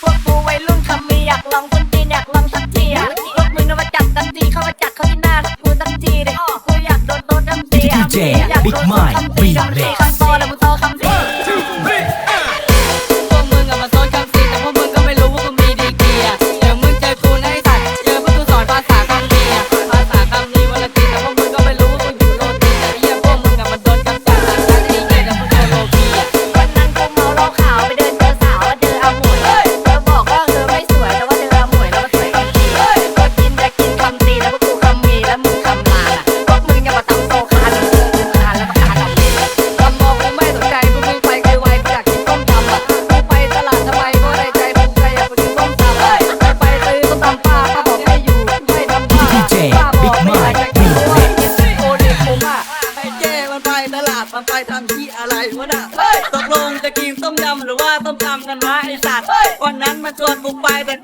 พวกกูวัยรุ่นคำมีอยากลองคนจีอยากลองสักทีพวกมึงน่ะมาจับกันทีเขามาจับเขาที่น้ากูตั้งทีเลยกูอยากโดนโดนดำเสีย DJ Big Mike ำไปทำที่อะไรวะน่ะตกลงจะกินต้มยำหรือว่าต้มตำกันวะไอ้สัตว์วันนั้นมันชวนบุกไปแต่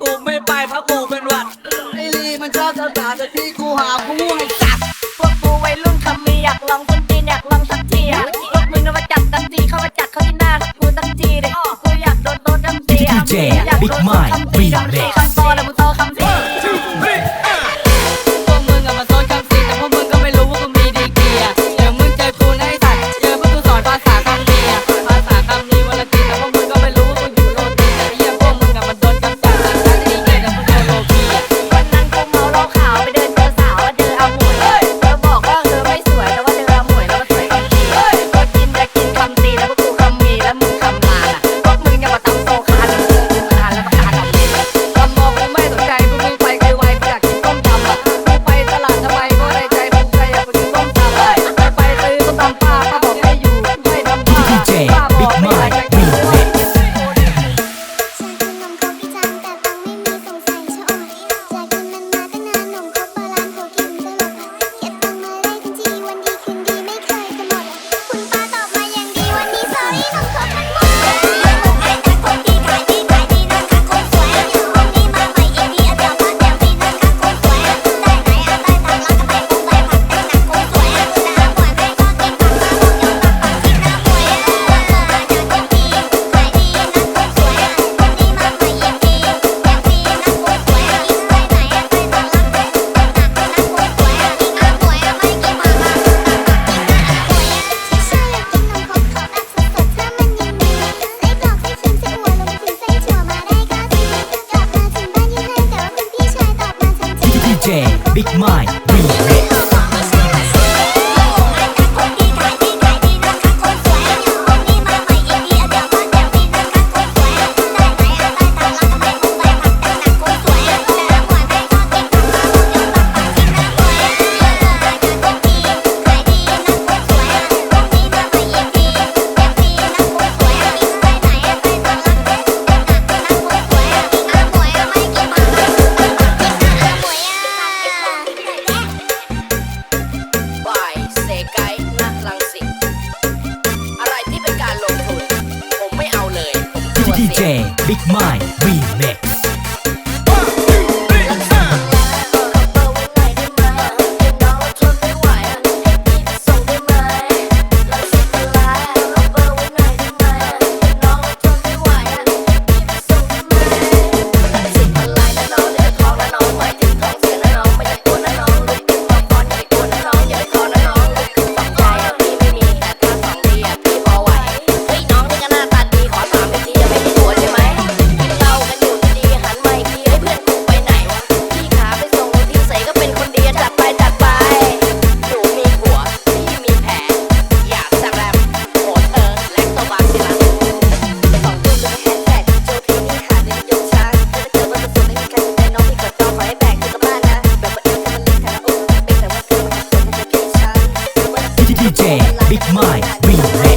Big Mind Remix